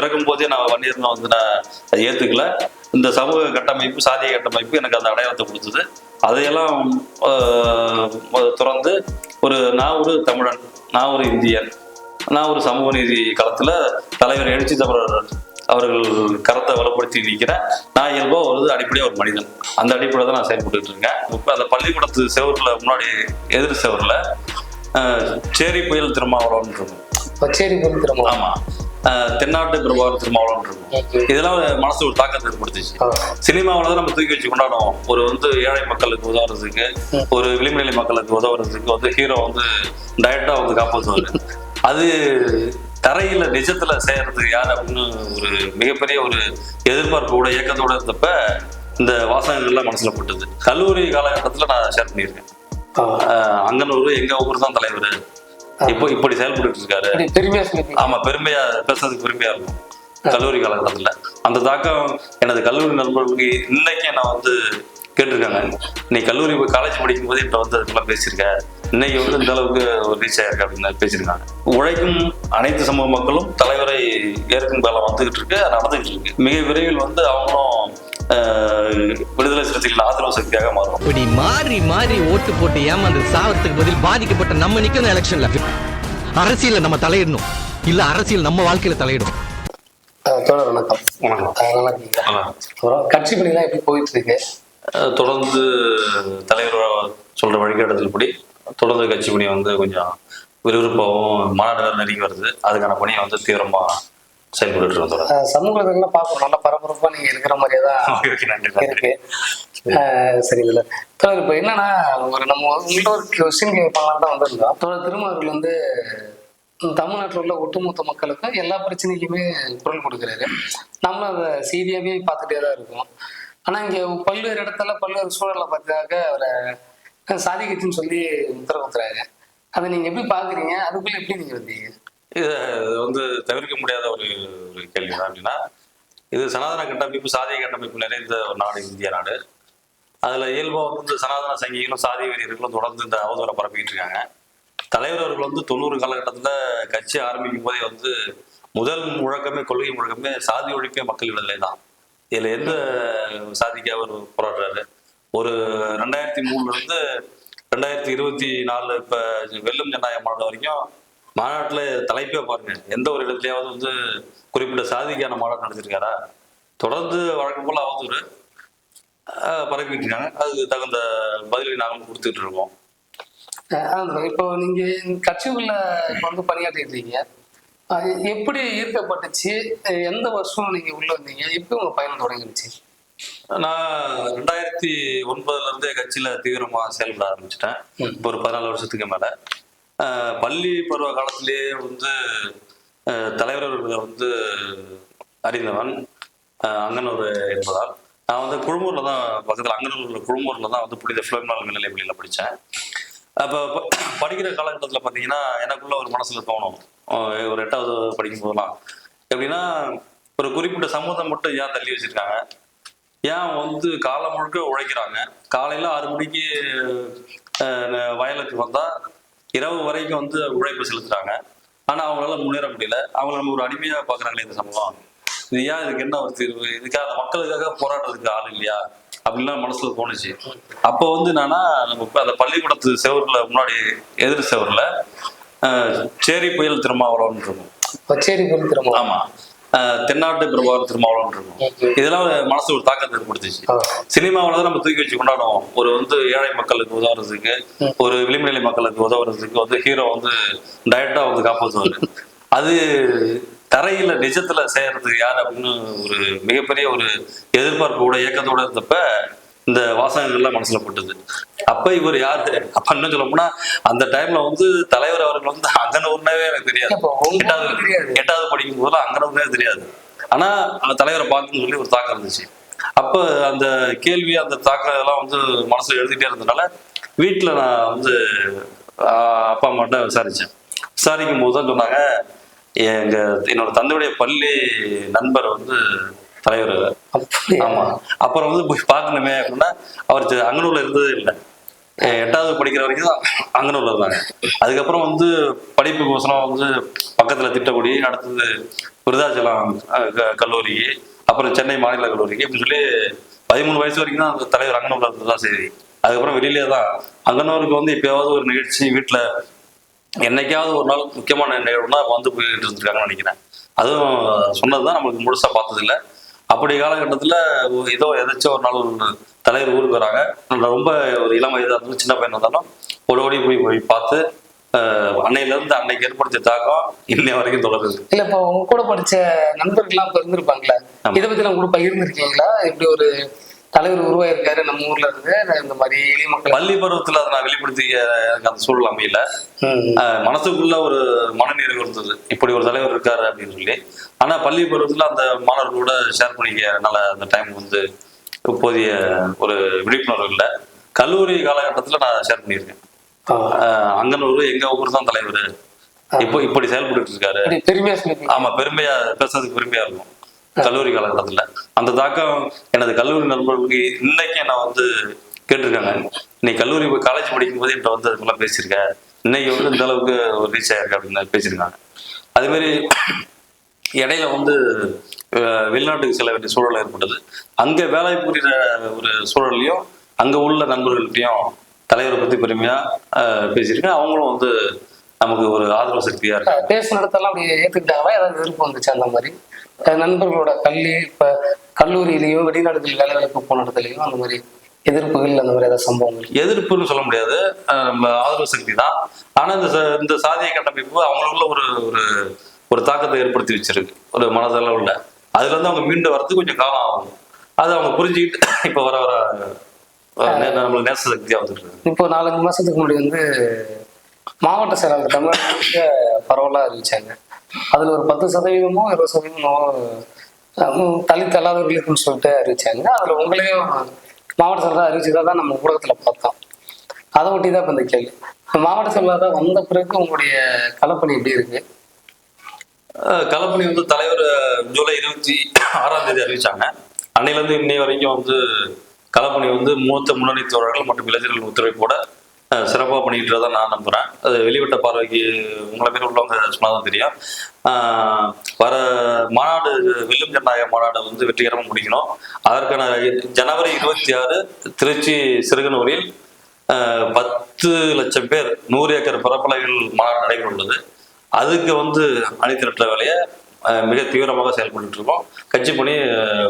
பிறக்கும் போதே நான் வன்னியர் வந்து நான் அதை ஏத்துக்கல. இந்த சமூக கட்டமைப்பு சாதிய கட்டமைப்பு எனக்கு அந்த அடையாளத்தை கொடுத்தது. அதையெல்லாம் துறந்து ஒரு நான் ஒரு தமிழன் நான் ஒரு இந்தியன் நான் ஒரு சமூக நீதி களத்துல தலைவர் எழுச்சி தமிழர் அவர்கள் கரத்தை வலுப்படுத்தி நிற்கிறேன் நான் இயல்பா ஒரு அடிப்படையாக ஒரு மனிதன். அந்த அடிப்படையில் தான் நான் செயல்பட்டு இருக்கேன். இப்போ அந்த பள்ளிக்கூடத்து செவரில் முன்னாடி எதிர் செவரில் சேரி புயல் திருமாவளவன் இருக்கும் பச்சேரி போய் திரும்ப ஆமா. ஆஹ் தென்னாட்டு பிரபாகர் திருமாவளவன் இருக்கும். இதெல்லாம் மனசு ஒரு தாக்கத்தை ஏற்படுத்துச்சு. சினிமாவில் தான் நம்ம தூக்கி வச்சு கொண்டாடுவோம். ஒரு வந்து ஏழை மக்களுக்கு உதவுறதுக்கு ஒரு விளிம்புநிலை மக்களுக்கு உதவுறதுக்கு வந்து ஹீரோ வந்து டைரக்டா வந்து காப்பாற்றுவாரு அது தரையில நிஜத்துல செய்யறதுக்கு யார் அப்படின்னு ஒரு மிகப்பெரிய ஒரு எதிர்பார்ப்போட இயக்கத்தோட இருந்தப்ப இந்த வாசகங்கள்லாம் மனசுல பட்டது. கல்லூரி காலகட்டத்துல நான் ஷேர் பண்ணியிருக்கேன். அங்கனூர் எங்க ஊர் தான் தலைவர். இப்போ இப்படி செயல்பட்டு இருக்காரு. பெருமையா ஆமா பெருமையா பேசுறதுக்கு பெருமையா இருக்கும். கல்லூரி காலகட்டத்துல. அந்த தாக்கம் எனது கல்லூரி நண்பர்களுக்கு இன்னைக்கு நான் வந்து கேட்டிருக்காங்க. நீ கல்லூரி காலேஜ் படிக்கும் போது என்கிட்ட வந்து அதெல்லாம் பேசியிருக்க. இன்னைக்கு வந்து இந்த அளவுக்கு ஒரு ரீச் ஆயிருக்கு அப்படின்னு பேசியிருக்காங்க. உழைக்கும் அனைத்து சமூக மக்களும் தலைவரை ஏற்கும் காலம் வந்துகிட்டு இருக்கு நடந்துகிட்டு இருக்கு. மிக விரைவில் வந்து அவங்களும் விடுதலை சிறுத்தைகள் ஆதரவு சக்தியாக மாறும். இப்படி மாறி மாறி ஓட்டு போட்டு ஏமாந்து சாவறதுக்கு பதில் பாதிக்கப்பட்ட நம்ம நிக்கணும் எலெக்ஷன்ல அரசியல்ல நம்ம தலையிடணும். இல்ல அரசியல் நம்ம வாழ்க்கையில தலையிடும். தோழர் வணக்கம். கட்சி பணிலாம் எப்படி போயிட்டு இருக்கு தொடர்ந்து தலைவர் சொல்ற வழிகாட்டுதல்படி தொடர்ந்து கட்சி பணி வந்து கொஞ்சம் விறுவிறுப்பாகவும் மாநாடு வேறு நெருங்கி வருது. அதுக்கான பணியை வந்து தீவிரமா செயல்பட்டு அஹ் சமூக இதெல்லாம் பார்க்குறோம் நல்லா பரபரப்பா நீங்க இருக்கிற மாதிரியே தான் இருக்கு. சரி இதுல. தோழர் இப்போ என்னன்னா ஒரு நம்ம உங்கள்ட்ட ஒரு கொஸ்டின் கேட்பாங்கன்னு தான் வந்திருந்தோம். தோழர் திருமாவர்கள் வந்து தமிழ்நாட்டில் உள்ள ஒட்டுமொத்த மக்களுக்கும் எல்லா பிரச்சனைக்குமே குரல் கொடுக்குறாரு. நம்மளும் அதை செய்தியாவே பார்த்துட்டே தான் இருக்கோம். ஆனா இங்க பல்வேறு இடத்துல பல்வேறு சூழலை பார்த்தாக்க அவரை சாதி கட்சின்னு சொல்லி முத்திர குத்துறாங்க அதை நீங்க எப்படி பாக்குறீங்க அதுக்குள்ள எப்படி நீங்க வந்தீங்க? இது வந்து தவிர்க்க முடியாத ஒரு ஒரு கேள்வி தான் அப்படின்னா இது சனாதன கட்டமைப்பு சாதிய கட்டமைப்பு நிறைந்த ஒரு நாடு இந்திய நாடு. அதில் இயல்பாக வந்து இந்த சனாதன சங்கிகளும் சாதி வெறியர்களும் தொடர்ந்து இந்த அவதூறை பரப்பிக்கிட்டு இருக்காங்க. தலைவர் அவர்கள் வந்து தொண்ணூறு காலகட்டத்தில் கட்சி ஆரம்பிக்கும் போதே வந்து முதல் முழக்கமே கொள்கை முழக்கமே சாதி ஒழிப்பே மக்கள் விடுதலை தான். இதில் எந்த சாதிக்கு அவர் போராடுறாரு? ஒரு ரெண்டாயிரத்தி மூணுலேருந்து ரெண்டாயிரத்தி இருபத்தி நாலு இப்போ வெல்லும் ஜனநாயக மாநிலம் வரைக்கும் மாநாட்டுல தலைப்பே பாருங்க. எந்த ஒரு இடத்துலயாவது வந்து குறிப்பிட்ட சாதிக்கான மாநாடு நடத்திருக்காரா? தொடர்ந்து வழக்கம் போல அவதூறு பரப்பிட்டு இருக்காங்க அதுக்கு தகுந்த பதிலை நாங்களும் கொடுத்துட்டு இருக்கோம். இப்போ நீங்க கட்சிக்குள்ள இப்ப வந்து பணியாற்றிட்டு இருக்கீங்க. எப்படி ஈர்க்கப்பட்டுச்சு? எந்த வருஷம் நீங்க உள்ள வந்தீங்க? எப்படி உங்க பயணம் தொடங்கிருச்சு நான் ரெண்டாயிரத்தி ஒன்பதுல இருந்தே கட்சியில தீவிரமா செயல்பட ஆரம்பிச்சிட்டேன். இப்போ ஒரு பதினாலு வருஷத்துக்கு மேல. பள்ளி பருவ காலத்திலேயே வந்து ஆஹ் வந்து அறிந்தவன் அங்கனூர் என்பதால். நான் வந்து குழுமூரில் தான் பக்கத்தில் அங்கனூர் குழுமூரில் தான் வந்து புனித ஃபிலிம்னால் மேல்நிலை பள்ளியில் படித்தேன் அப்போ ப- படிக்கிற காலகட்டத்தில் பார்த்தீங்கன்னா எனக்குள்ள ஒரு மனசுல தோணும். ஒரு எட்டாவது படிக்கும் போதெல்லாம் எப்படின்னா ஒரு குறிப்பிட்ட சமூகம் மட்டும் ஏன் தள்ளி வச்சிருக்காங்க? ஏன் வந்து காலம் முழுக்க உழைக்கிறாங்க? காலையில ஆறு மணிக்கு வயலுக்கு வந்தால் இரவு வரைக்கும் வந்து உழைப்பு செலுத்துறாங்க. ஆனா அவங்களால முன்னேற முடியல. அவங்கள நம்ம ஒரு அடிமையா பாக்குறாங்களே இந்த சமூகம் இது ஏன் இதுக்கு என்ன ஒரு தீர்வு? இதுக்காக மக்களுக்காக போராடுறதுக்கு ஆள் இல்லையா? அப்படின்லாம் மனசுல தோணுச்சு. அப்போ வந்து என்னன்னா நம்ம அந்த பள்ளிக்கூடத்து செவர்ல முன்னாடி எதிர் செவர்ல சேரி புயல் திருமாவளவன் இருக்கும். பச்சேரி போய் திரும்ப ஆமா. தென்னாட்டு பிரபாகர் திருமாவளவன் இருக்கும். இதெல்லாம் மனசு ஒரு தாக்கத்தை ஏற்படுத்துச்சு. சினிமாவில் தான் நம்ம தூக்கி வச்சு கொண்டாடுவோம். ஒரு வந்து ஏழை மக்களுக்கு உதவுறதுக்கு ஒரு விளிம்புநிலை மக்களுக்கு உதவுறதுக்கு வந்து ஹீரோ வந்து டைரக்டா வந்து காப்பாற்றுவாரு அது தரையில நிஜத்துல செய்யறதுக்கு யார் அப்படின்னு ஒரு மிகப்பெரிய ஒரு எதிர்பார்ப்போட இயக்கத்தோட இருந்தப்ப இந்த வாசகங்கள்லாம் மனசுல பட்டது. அப்ப இவர் யாரு? அப்ப என்ன சொல்ல போனா அந்த டைம்ல வந்து தலைவர் அவர்கள் வந்து அங்கனூர்னாவே எனக்கு தெரியாது. எட்டாவது. எட்டாவது படிக்கும் போதெல்லாம் அங்கனூர்னே தெரியாது. ஆனா அந்த தலைவரை பார்க்கணும்னு சொல்லி ஒரு தாக்கம் இருந்துச்சு. அப்ப அந்த கேள்வி அந்த தாக்கம் இதெல்லாம் வந்து மனசுல எழுதிட்டே இருந்ததுனால வீட்டுல நான் வந்து அப்பா அம்மாட்ட விசாரிச்சேன். விசாரிக்கும் போது தான் சொன்னாங்க எங்க என்னோட தந்தையுடைய பள்ளி நண்பர் வந்து தலைவர்? ஆமா. அப்புறம் வந்து போய் பார்க்கணுமே அப்படின்னா அவர் அங்கனூர்ல இருந்ததே இல்லை. எட்டாவது படிக்கிற வரைக்கும் தான் அங்கனூர்ல இருந்தாங்க. அதுக்கப்புறம் வந்து படிப்புக்கோசரம் வந்து பக்கத்துல திட்டக்குடி அடுத்தது விருதாச்சலம் கல்லூரி அப்புறம் சென்னை மாநில கல்லூரிக்கு இப்படி சொல்லி பதிமூணு வயசு வரைக்கும் தான் அந்த தலைவர் அங்கனூர்ல இருந்தது சரி அதுக்கப்புறம் வெளியிலே தான் அங்கனூருக்கு வந்து எப்பயாவது ஒரு நிகழ்ச்சி வீட்டுல என்னைக்காவது ஒரு நாள் முக்கியமான நிகழ்வுனா வந்து போயிட்டு இருந்திருக்காங்கன்னு நினைக்கிறேன். அதுவும் சொன்னதுதான் நம்மளுக்கு முழுசா பார்த்தது இல்ல அப்படி காலகட்டத்துல ஏதோ எதாச்சும் ஒரு நாள் தலைவர் ஊருக்கு வராங்க. ரொம்ப ஒரு இளம் வயதா இருந்தாலும் சின்ன பையனா இருந்தாலும் ஓடி ஓடி போய் போய் பார்த்து அன்னையில இருந்து அன்னைக்கு ஏற்படுத்திய தாக்கம் இன்னை வரைக்கும் தொடருது. இல்ல இப்போ உங்க கூட படிச்ச நண்பர்கள்லாம் இப்ப இருந்திருப்பாங்களே. இதை பத்தி கூட பகிர்ந்துருக்கீங்களா? இப்படி ஒரு தலைவர் உருவாயிருக்காரு நம்ம ஊர்ல இருந்து. இந்த மாதிரி எளிய மக்கள். பள்ளி பருவத்துல அதை நான் வெளிப்படுத்திக்க எனக்கு அந்த சூழல் அமையல. மனசுக்குள்ள ஒரு மனநிறைவு இருந்தது. இப்படி ஒரு தலைவர் இருக்காரு அப்படின்னு சொல்லி. ஆனா பள்ளி பருவத்துல அந்த மாணவர்களோட ஷேர் பண்ணிக்க என்னால அந்த டைம் வந்து போதிய ஒரு விழிப்புணர்வு இல்லை. கல்லூரி காலகட்டத்துல நான் ஷேர் பண்ணியிருக்கேன். அங்கனூர் எங்க ஊர் தான் தலைவர். இப்போ இப்படி செயல்பட்டு இருக்காரு. பெருமையா ஆமா பெருமையா பேசுறதுக்கு பெருமையா இருக்கும். கல்லூரி காலகட்டத்தில். அந்த தாக்கம் எனது கல்லூரி நண்பர்களுக்கு இன்னைக்கு நான் வந்து கேட்டிருக்காங்க. நீ கல்லூரி காலேஜ் படிக்கும் போது என்கிட்ட வந்து அதுக்குள்ள பேசியிருக்க. இன்னைக்கு வந்து இந்த அளவுக்கு ஒரு ரீச் ஆயிருக்கு அப்படின்னு பேசியிருக்காங்க. அதே மாதிரி இடையில வந்து வெளிநாட்டுக்கு செல்ல வேண்டிய சூழல் ஏற்பட்டது. அங்கே வேலை புரிகிற ஒரு சூழல்லையும் அங்கே உள்ள நண்பர்கள்ட்டையும் தலைவரை பற்றி பெருமையாக பேசியிருக்கேன். அவங்களும் வந்து நமக்கு ஒரு ஆதரவு சக்தியா இருக்காங்க பேசின இடத்தெல்லாம் அப்படி ஏத்துக்கிட்டாங்களா? ஏதாவது விருப்பம் வந்துச்சு அந்த மாதிரி? நண்பர்களோட கல்வி இப்ப கல்லூரியிலயும் வெளிநாடுகள் வேலைகளுக்கு போன இடத்துலயும் அந்த மாதிரி எதிர்ப்புகள் அந்த மாதிரி ஏதாவது சம்பவங்கள் எதிர்ப்புன்னு சொல்ல முடியாது. நம்ம ஆதரவு சக்தி தான். ஆனா இந்த இந்த சாதிய கட்டமைப்பு அவங்களுக்குள்ள ஒரு ஒரு ஒரு தாக்கத்தை ஏற்படுத்தி வச்சிருக்கு. ஒரு மனதளவுல. அதுல இருந்து அவங்க மீண்டு வரதுக்கு கொஞ்சம் காலம் ஆகும். அதை அவங்க புரிஞ்சுக்கிட்டு இப்ப வர வர நம்மளுக்கு நேச சக்தியா வந்துட்டு இருக்கு இப்போ நாலஞ்சு மாசத்துக்கு முன்னாடி வந்து மாவட்ட செயலாளர் தமிழ்நாட்டுக்கு பரவலாக அறிவிச்சாங்க. அதில் ஒரு பத்து சதவீதமோ இருபது சதவீதமோ தலித் அல்லாதவர்களுக்குன்னு சொல்லிட்டு அறிவிச்சாங்க. அதில் உங்களையும் மாவட்ட செயலாளர் அறிவிச்சதா தான் நம்ம ஊடகத்துல பார்த்தோம். அதை ஒட்டி தான் இப்போ இந்த கேள்வி. மாவட்ட செயலாளராக வந்த பிறகு உங்களுடைய கலப்பணி எப்படி இருக்கு? கலப்பணி வந்து தலைவர் ஜூலை இருபத்தி ஆறாம் தேதி அறிவிச்சாங்க. அன்னையில இருந்து இன்னை வரைக்கும் வந்து கலப்பணி வந்து மூத்த முன்னணி தோழர்கள் மற்றும் இளைஞர்கள் ஒத்துழைப்போட சிறப்பாக பண்ணிக்கிட்டு தான் நான் நம்புகிறேன் அது வெளிவட்ட பார்வைக்கு உங்களை பேர் உள்ளவங்க சொன்னாதான் தெரியும். வர மாநாடு வில்லும் ஜனநாயக மாநாடு வந்து வெற்றிகரமாக முடிக்கணும். அதற்கான ஜனவரி இருபத்தி ஆறு திருச்சி சிறுகனூரில் பத்து லட்சம் பேர் நூறு ஏக்கர் பரப்பளவில் மாநாடு நடைபெற உள்ளது அதுக்கு வந்து அணிதிரட்டுற வேலையை மிக தீவிரமாக செயல்பட்டு இருக்கோம் கட்சி பணி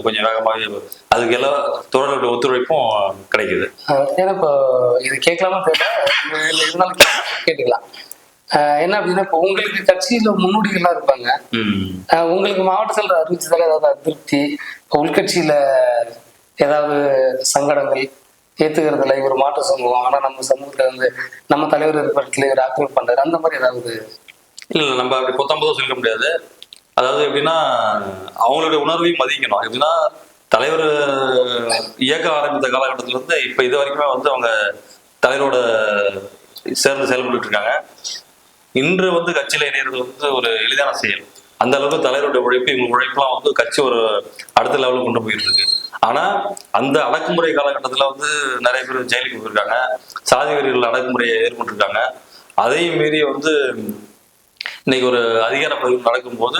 கொஞ்சம் வேகமாக அதுக்கு எல்லா தோழர்களுடைய ஒத்துழைப்பும் கிடைக்குது. ஏன்னா இப்போ இது கேட்கலாமா தெரியல இருந்தாலும் கேட்டுக்கலாம். என்ன அப்படின்னா இப்போ உங்களுக்கு கட்சியில முன்னோடிகள்லாம் இருப்பாங்க. உங்களுக்கு மாவட்ட செயலர் அறிவிச்சதால ஏதாவது அதிருப்தி? உள்கட்சியில ஏதாவது சங்கடங்கள் ஏத்துக்கிறதுல இவர் மாற்று சமூகம் ஆனா நம்ம சமூகத்துல வந்து நம்ம தலைவர் இருக்கிற இடத்துல இவர் ஆக்கிரமிப்பு பண்றாரு அந்த மாதிரி ஏதாவது இல்ல நம்ம அப்படி பொத்தம்பதும் சொல்லிக்க முடியாது. அதாவது எப்படின்னா அவங்களுடைய உணர்வையும் மதிக்கணும். எப்படின்னா தலைவர் இயக்கம் ஆரம்பித்த காலகட்டத்துல இருந்து இப்ப இது வரைக்குமே வந்து அவங்க தலைவரோட சேர்ந்து செயல்பட்டு இருக்காங்க. இன்று வந்து கட்சியில இணையிறது வந்து ஒரு எளிதான செயல். அந்த அளவுக்கு தலைவருடைய உழைப்பு இவங்க உழைப்புலாம் வந்து கட்சி ஒரு அடுத்த லெவலுக்கு கொண்டு போயிட்டு இருக்கு ஆனா அந்த அடக்குமுறை காலகட்டத்துல வந்து நிறைய பேர் ஜெயிலுக்கு போயிருக்காங்க. சாதி வெறிகள் அடக்குமுறையை ஏற்பட்டிருக்காங்க அதையும் மீறி வந்து இன்னைக்கு ஒரு அதிகார பதவி நடக்கும்போது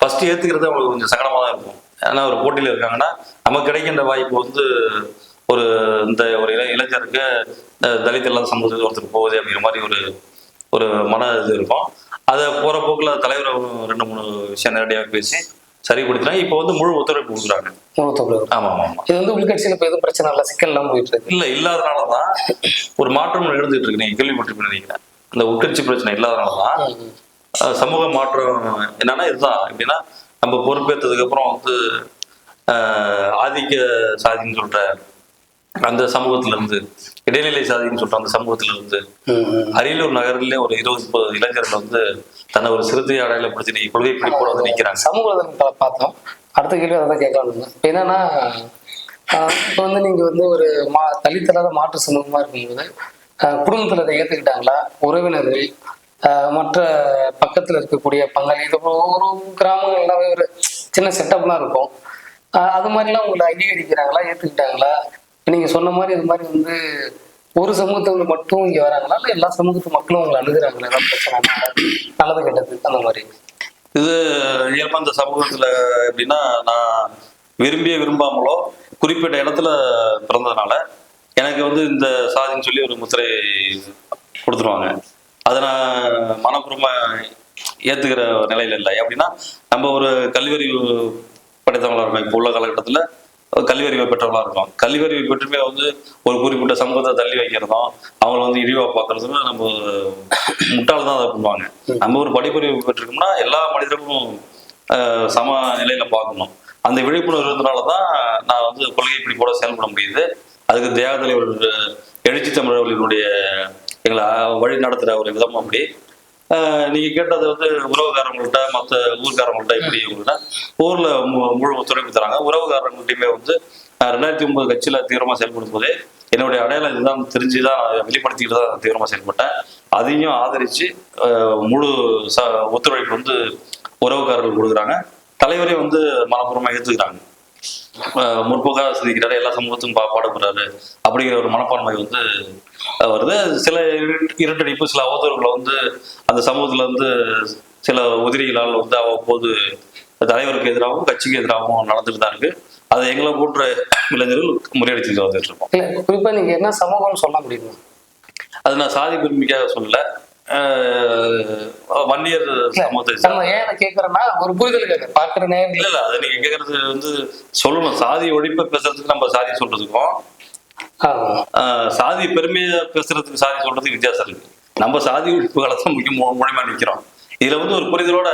ஃபர்ஸ்ட் ஏத்துக்கிறது அவங்களுக்கு கொஞ்சம் சங்கடமா தான் இருக்கும். ஏன்னா ஒரு போட்டியில இருக்காங்கன்னா நமக்கு கிடைக்கின்ற வாய்ப்பு வந்து ஒரு இந்த ஒரு இளை இளைஞருக்கு தலித் இல்லாத சமூகத்துக்கு ஒருத்தர் போகுது அப்படிங்கிற மாதிரி ஒரு ஒரு மன இது இருக்கும். அதை போற போக்குல தலைவர் ரெண்டு மூணு விஷயம் நேரடியாக பேசி சரிப்படுத்தினா இப்போ வந்து முழு ஒத்துழைப்பு கொடுக்குறாங்க. ஆமா ஆமா இது வந்து உள்கட்சியில இப்போ எதுவும் பிரச்சனை இல்லை சிக்கல் எல்லாம் போயிட்டு இருக்கு. இல்ல இல்லாதனாலதான் ஒரு மாற்றம் எழுந்துட்டு இருக்கு. நீங்க கேள்விப்பட்டிருப்பீங்க நினைக்கிறேன். இந்த உட்கட்சி பிரச்சனை இல்லாதனாலதான் ம். சமூக மாற்றம் என்னன்னா இதுதான். எப்படின்னா நம்ம பொறுப்பேற்றதுக்கு அப்புறம் வந்து ஆதிக்க சாதின்னு சொல்ற அந்த சமூகத்துல இருந்து இடைநிலை சாதின்னு சொல்ற அந்த சமூகத்துல இருந்து. அரியலூர் நகரிலே ஒரு இருபது முப்பது இளைஞர்கள் வந்து தன்னை ஒரு சிறுத்தை அடையாளப்படுத்தி நீ கொள்கை பிடிப்போட வந்து நிக்கிறாங்க. சமூக பார்த்தோம். அடுத்த கேள்வி அதை தான் கேட்கலாம் என்னன்னா ஆஹ் இப்போ வந்து நீங்க வந்து ஒரு மா தலித்தலாத மாற்று சமூகமா இருக்கும்போது ஆஹ் குடும்பத்துல அதை ஏத்துக்கிட்டாங்களா? உறவினர்கள் மற்ற பக்கத்துல இருக்கக்கூடிய பங்காளி இது ஒரு ஒரு ஒரு சின்ன செட்டப்லாம் இருக்கும். அது மாதிரிலாம் உங்களை அங்கீகரிக்கிறாங்களா? ஏற்றுக்கிட்டாங்களா நீங்க சொன்ன மாதிரி இது மாதிரி வந்து ஒரு சமூகத்தவங்க மட்டும் இங்க வராங்களா? இல்லை எல்லா சமூகத்து மக்களும் உங்களை அணுகிறாங்களா? ஏதாவது பிரச்சனை நல்லது கெட்டது அந்த மாதிரி. இது இயல்பா இந்த சமூகத்துல எப்படின்னா நான் விரும்பிய விரும்பாமலோ குறிப்பிட்ட இடத்துல பிறந்ததுனால எனக்கு வந்து இந்த சாதின்னு சொல்லி ஒரு முத்திரை கொடுத்துருவாங்க. அதை நான் மனப்பூர்வமாக ஏற்றுக்கிற நிலையில் இல்லை. எப்படின்னா நம்ம ஒரு கல்வியறிவு படைத்தவங்களாக இருக்கோம். இப்போ உள்ள காலகட்டத்தில் கல்வியறிவை பெற்றவங்களாக இருக்கோம். கல்வியறிவை பெற்றுமே வந்து ஒரு குறிப்பிட்ட சமூகத்தை தள்ளி வைக்கிறதும் அவங்கள வந்து இழிவாக பார்க்கறதும் நம்ம முட்டாள் தான் அதை பண்ணுவாங்க. நம்ம ஒரு படிப்பறிவு பெற்றிருக்கோம்னா எல்லா மனிதர்களும் சம நிலையில பார்க்கணும். அந்த விழிப்புணர்வு இருந்தனால தான் நான் வந்து கொள்கை பிடிப்போட செயல்பட முடியுது. அதுக்கு தேவ தலைவர் எழுச்சி தமிழர்களுடைய எங்களை வழி நடத்துற ஒரு விதம் அப்படி. ஆஹ், நீங்க கேட்டது வந்து உறவுக்காரங்கள்ட்ட மற்ற ஊர்க்காரங்கள்ட்ட எப்படி உங்கள்ட்ட ஊர்ல முழு ஒத்துழைப்பு தராங்க. உறவுக்காரங்கள்ட்டையுமே வந்து ரெண்டாயிரத்தி ஒன்பது கட்சியில தீவிரமா செயல்படும் போதே என்னுடைய அடையாளம் இதுதான் தெரிஞ்சுதான் வெளிப்படுத்திக்கிட்டு தான் தீவிரமா செயல்பட்டேன். அதையும் ஆஹ், முழு ச ஒத்துழைப்பு வந்து உறவுக்காரர்கள் கொடுக்குறாங்க. தலைவரே வந்து மனப்பூர்வமா ஏத்துக்கிறாங்க. ஆஹ் முற்போக்காக சிந்திக்கிறாரு எல்லா சமூகத்துக்கும் பா பாடுபடுறாரு. அப்படிங்கிற ஒரு மனப்பான்மை வந்து வருது. சில இருட்டு- இருட்டடிப்பு சில அவதூறுகளை வந்து அந்த சமூகத்துல வந்து சில உதிரிகளால் வந்து அவ்வப்போது தலைவருக்கு எதிராகவும் கட்சிக்கு எதிராகவும் நடந்துட்டு தான் இருக்கு. அதை எங்களை போன்ற இளைஞர்கள் முறியடிச்சுட்டு வந்துட்டு இருக்கோம். குறிப்பா நீங்க என்ன சமூகம்னு சொல்ல முடியுமா? அது நான் சாதி பெருமைக்காக சொல்லல. வன்னியர் சமூகத்தை ஏன் இதை கேக்குறேன்னா ஒரு புரிதலுக்காக பாக்குற இல்ல நேரம் இல்ல அது நீங்க கேக்குறது வந்து சொல்லணும். சாதி ஒழிப்பை பேசுறதுக்கு நம்ம சாதி சொல்றதுக்கும் சாதி பெருமையை பேசுறதுக்கு சாதி சொல்றதுக்கு வித்தியாசம் இருக்கு. நம்ம சாதி ஒழிப்பு காலத்துல முக்கிய மு- முழுமையா நிக்கிறோம். இதுல வந்து ஒரு புரிதலோட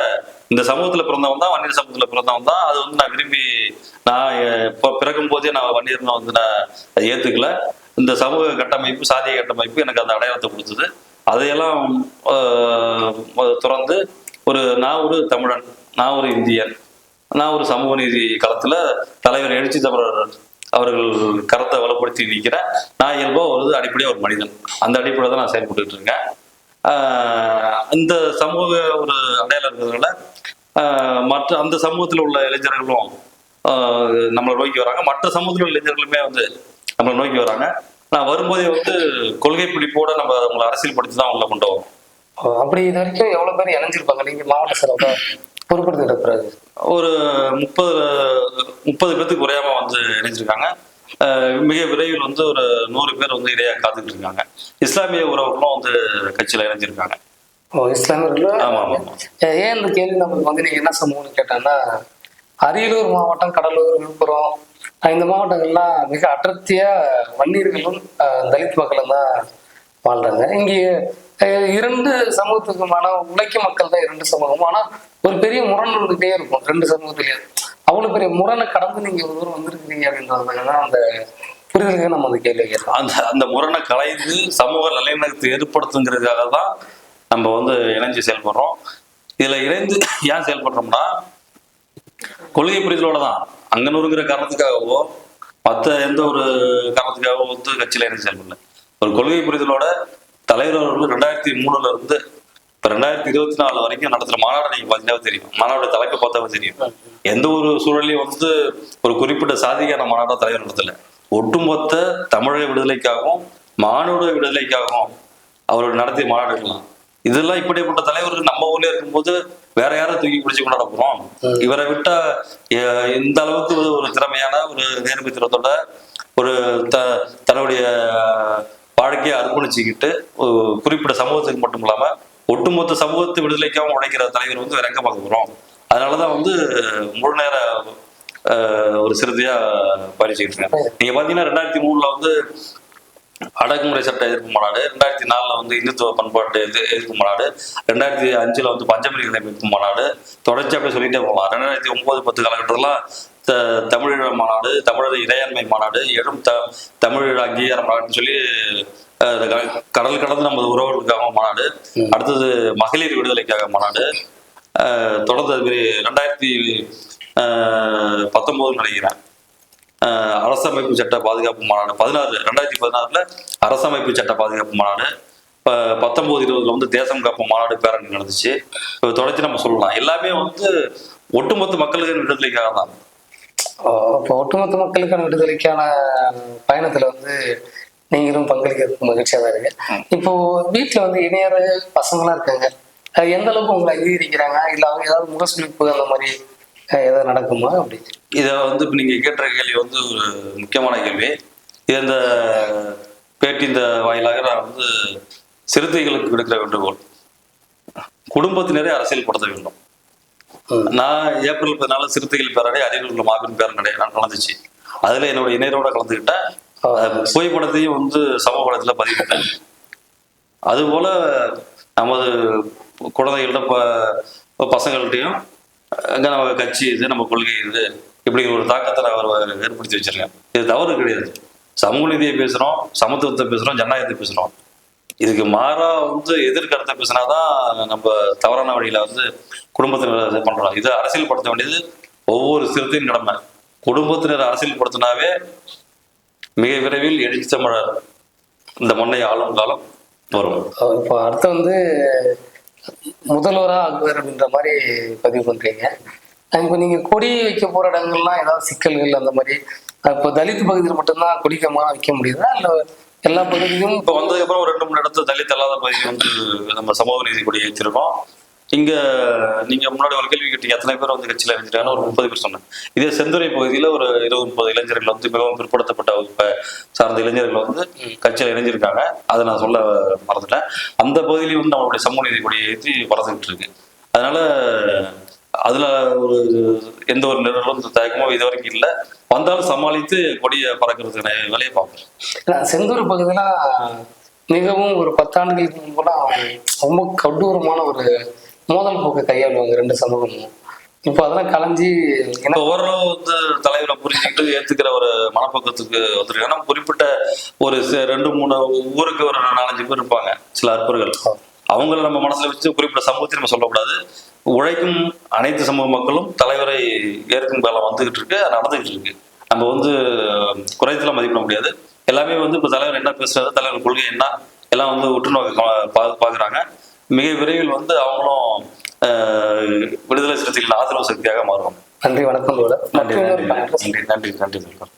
இந்த சமூகத்துல பிறந்தவன் தான் வன்னியர் சமூகத்துல பிறந்தவன் தான். அது வந்து நான் விரும்பி நான் பிறக்கும் போதே நான் வன்னியர்னு வந்து நான் ஏத்துக்கல. இந்த சமூக கட்டமைப்பு சாதிய கட்டமைப்பு எனக்கு அந்த அடையாளத்தை கொடுத்தது. அதையெல்லாம் ஆஹ், துறந்து ஒரு நான் ஒரு தமிழன் நான் ஒரு இந்தியன் நான் ஒரு சமூக நீதி களத்துல தலைவர் எழுச்சி தமிழர் அவர்கள் கரத்தை வலுப்படுத்தி நிற்கிறேன் நான் இயல்பாக ஒரு அடிப்படையாக ஒரு மனிதன். அந்த அடிப்படையில் தான் நான் செயல்பட்டு இருக்கேன். இந்த சமூக ஒரு அடையாளம் இருக்கிறதுனால மற்ற அந்த சமூகத்தில் உள்ள இளைஞர்களும் நம்மளை நோக்கி வராங்க. மற்ற சமூகத்தில் உள்ள இளைஞர்களுமே வந்து நம்மளை நோக்கி வராங்க. நான் வரும்போதே வந்து கொள்கை பிடிப்போட நம்ம அவங்களை அரசியல் படுத்தி தான் உள்ள கொண்டு வரோம். அப்படி இது வரைக்கும் எவ்வளவு பேர் இணைஞ்சிருப்பாங்க? நீங்க மாவட்ட செயலாளர் பொறுப்படுத்திட்ட ஒரு முப்பது முப்பது பேத்துக்கு குறையாம வந்து இணைஞ்சிருக்காங்க. மிக விரைவில் வந்து ஒரு நூறு பேர் வந்து இடையா காத்துக்கிட்டு இருக்காங்க. இஸ்லாமிய உறவுகளும் வந்து கட்சியில இணைஞ்சிருக்காங்க. ஓ இஸ்லாமியர்கள் ஆமா ஆமா. ஏன் இந்த கேள்வி நம்மளுக்கு வந்து நீங்க என்ன சமூகம்னு கேட்டாங்கன்னா அரியலூர் மாவட்டம் கடலூர் விழுப்புரம் இந்த மாவட்டங்கள்லாம் மிக அடர்த்தியா வன்னியர்களும் அஹ், தலித் மக்களும் தான் வாழ்றாங்க. இங்கே இரண்டு சமூகத்துக்குமான உழைக்கும் மக்கள் தான் இரண்டு சமூகமும் ஆனா ஒரு பெரிய முரண் இருந்துகிட்டே இருக்கும் ரெண்டு சமூகத்திலயும் அவ்வளவு பெரிய முரணை கடந்து நீங்க ஒரு தூரம் வந்திருக்கிறீங்க அப்படின்றதுனால தான் அந்த புரிதலுக்கு நம்ம அந்த கேள்வி கேட்கலாம் அந்த அந்த முரணை கலைந்து சமூக நல்லிணக்கத்தை ஏற்படுத்துங்கிறதுக்காக தான் நம்ம வந்து இணைஞ்சு செயல்படுறோம். இதுல இணைந்து ஏன் செயல்படுறோம்னா கொள்கை புரிதலோட தான். அங்கனூருங்கிற காரணத்துக்காகவோ மற்ற எந்த ஒரு காரணத்துக்காகவோ வந்து கட்சியில இணைந்து செயல்படல. ஒரு கொள்கை புரிதலோட தலைவர் அவர்கள் ரெண்டாயிரத்தி மூணுல இருந்து இப்போ ரெண்டாயிரத்தி இருபத்தி நாலு வரைக்கும் நடத்துகிற மாநாடு நீங்க பார்த்தீங்கன்னா தெரியும். மாநாடு தலைப்பை பார்த்தாவே தெரியும். எந்த ஒரு சூழலையும் வந்து ஒரு குறிப்பிட்ட சாதிக்கான மாநாட்டா தலைவர் நடத்தல. ஒட்டுமொத்த தமிழக விடுதலைக்காகவும் மாநில விடுதலைக்காகவும் அவர் நடத்திய மாநாடுகள்லாம். இதெல்லாம் இப்படிப்பட்ட தலைவர்கள் நம்ம ஊர்ல இருக்கும்போது வேற யாரை தூக்கி பிடிச்சு கொண்டாட போறோம் இவரை விட்டா இந்த அளவுக்கு ஒரு திறமையான ஒரு நேர்மை திறத்தோட ஒரு த தன்னுடைய வாழ்க்கையை அர்ப்பணிச்சுக்கிட்டு குறிப்பிட்ட சமூகத்துக்கு மட்டும் இல்லாம ஒட்டுமொத்த சமூகத்து விடுதலைக்காகவும் உழைக்கிற தலைவர் வந்து வேற எங்க பார்க்க போறோம். அதனாலதான் வந்து முழு நேர ஒரு சிறுதியா பயிற்சிக்கிட்டு இருக்கேன் நீங்க பாத்தீங்கன்னா ரெண்டாயிரத்தி மூணுல வந்து அடக்குமுறை சட்ட எதிர்ப்பு மாநாடு ரெண்டாயிரத்தி நாலுல வந்து இந்துத்துவ பண்பாட்டு எதி எதிர்ப்பு மாநாடு ரெண்டாயிரத்தி அஞ்சுல வந்து பஞ்சமி எதிர்ப்பு மாநாடு தொடர்ச்சி அப்படியே சொல்லிட்டே போகலாம். ரெண்டாயிரத்தி ஒன்பது பத்து காலகட்டத்திலாம் த தமிழீழ மாநாடு தமிழர் இறையாண்மை மாநாடு எழும் த தமிழீழ அங்கீகார மாநாடுன்னு சொல்லி கடல் கடந்து நமது உறவுகளுக்காக மாநாடு அடுத்தது மகளிர் விடுதலைக்காக மாநாடு தொடர்ந்து அது மாதிரி ரெண்டாயிரத்தி பத்தொன்பது நினைக்கிறேன். அரசமைப்பு சட்ட பாதுகாப்பு மாநாடு பதினாறு ரெண்டாயிரத்தி பதினாறுல அரசமைப்பு சட்ட பாதுகாப்பு மாநாடு. இப்போ பத்தொன்பது இருபதுல வந்து தேசம் காப்பு மாநாடு பேரணி நடந்துச்சு. தொடர்ச்சி நம்ம சொல்லலாம். எல்லாமே வந்து ஒட்டுமொத்த மக்களுக்கு விடுதலைக்காக தான். இப்போ ஒட்டுமொத்த மக்களுக்கான விடுதலைக்கான பயணத்துல வந்து நீங்களும் பங்களிக்கிறதுக்கு மகிழ்ச்சியா தான் இருக்கு. இப்போ வீட்டுல வந்து இணையற பசங்களாம் இருக்காங்க. எந்த அளவுக்கு உங்களை அங்கீகரிக்கிறாங்க? இல்ல அவங்க ஏதாவது முகசுளிப்பு அந்த மாதிரி ஏதாவது நடக்குமா அப்படி? இதை வந்து இப்போ நீங்கள் கேட்ட கேள்வி வந்து ஒரு முக்கியமான கேள்வி. இது இந்த பேட்டி இந்த வாயிலாக நான் வந்து சிறுத்தைகளுக்கு விடுக்கிற வேண்டுகோள். குடும்பத்தினரே அரசியல்படுத்த வேண்டும். ம். நான் ஏப்ரல் பதினாலு சிறுத்தைகள் பேரணி அரியலூர்ல மாபெரும் பேரணி நான் நடந்துச்சு அதுல என்னோட இணையரோட கலந்துக்கிட்டேன் புகைப்படத்தையும் வந்து சமூக வலைத்துல பதிவிட்டேன். அதுபோல நமது குழந்தைகள்ட்ட ப பசங்கள்கிட்டையும் அங்கே நம்ம கட்சி இது நம்ம கொள்கை இது இப்படி ஒரு தாக்கத்தை அவர் ஏற்படுத்தி வச்சிருக்கேன் இது தவறு கிடையாது. சமூக நீதியை பேசுறோம் சமத்துவத்தை பேசுறோம் ஜனநாயகத்தை பேசுறோம். இதுக்கு மாறா வந்து எதிர்கருத்தை பேசினாதான் நம்ம தவறான வழியில வந்து குடும்பத்தினர் இது பண்றோம். அரசியல் அரசியல்படுத்த வேண்டியது ஒவ்வொரு சிறுத்தையும் கடமை. குடும்பத்தினர் அரசியல்படுத்தினாவே மிக விரைவில் எழுச்சி தமிழர் இந்த மண்ணை ஆளும் காலம் வரும். இப்போ அடுத்து வந்து முதல்வரா ஆகுவார் அப்படின்ற மாதிரி பதிவு பண்றீங்க. இப்போ நீங்க கொடி வைக்க போற இடங்கள்லாம் ஏதாவது சிக்கல்கள் அந்த மாதிரி இப்போ தலித் பகுதியில் மட்டும்தான் கொடிக்கமா வைக்க முடியுதா? இல்ல எல்லா பகுதியும் இப்ப வந்ததுக்கு அப்புறம் ஒரு ரெண்டு மூணு இடத்துல தலித் அல்லாத பகுதி வந்து நம்ம சமூக நீதி கொடி வச்சிருக்கோம் இங்க நீங்க முன்னாடி ஒரு கேள்வி கேட்டீங்க. எத்தனை பேர் வந்து கட்சியில இணைஞ்சிருக்காங்க ஒரு முப்பது பேர் சொன்னேன். இதே செந்துறை பகுதியில ஒரு இருபது முப்பது இளைஞர்கள் வந்து மிகவும் பிற்படுத்தப்பட்ட வகுப்பை சார்ந்த இளைஞர்கள் வந்து கட்சியில இணைஞ்சிருக்காங்க. அதை நான் சொல்ல மறந்துட்டேன். அந்த பகுதியிலையும் வந்து நம்மளுடைய சமூக நீதி கொடியை ஏற்றி பறந்துகிட்டு இருக்கு. அதனால அதுல ஒரு எந்த ஒரு நிறுவனம் தயக்கமோ இது வரைக்கும் இல்லை. வந்தாலும் சமாளித்து கொடியை பறக்கிறதுக்கான வேலையை பார்ப்போம். செந்தூர் பகுதியெல்லாம் மிகவும் ஒரு பத்தாண்டுகளுக்கு முன்பெல்லாம் ரொம்ப கொடூரமான ஒரு மோதல் போக்கு கையாளுவாங்க ரெண்டு சமூகமும். இப்போ அதெல்லாம் கலைஞ்சி ஓரளவு வந்து தலைவரை புரிஞ்சுக்கிட்டு ஏத்துக்கிற ஒரு மனப்பக்கத்துக்கு வந்திருக்கு. ஏன்னா குறிப்பிட்ட ஒரு ரெண்டு மூணு ஊருக்கு ஒரு நாலஞ்சு பேர் இருப்பாங்க சில அற்பர்கள். அவங்கள நம்ம மனசுல வச்சு குறிப்பிட்ட சமூகத்தை நம்ம சொல்லக்கூடாது. உழைக்கும் அனைத்து சமூக மக்களும் தலைவரை ஏற்கும் காலம் வந்துகிட்டு இருக்கு நடந்துகிட்டு இருக்கு. நம்ம வந்து குறைத்துல மதிப்பிட முடியாது. எல்லாமே வந்து இப்போ தலைவர் என்ன பேசுறாரு தலைவர் கொள்கை என்ன எல்லாம் வந்து உற்று நோக்க பா- பாக்குறாங்க. மிக விரைவில் வந்து அவங்களும் விடுதலை சிறுத்தைகள் ஆதரவு சக்தியாக மாறுவாங்க நன்றி வணக்கம் நன்றி நன்றி நன்றி நன்றி நன்றி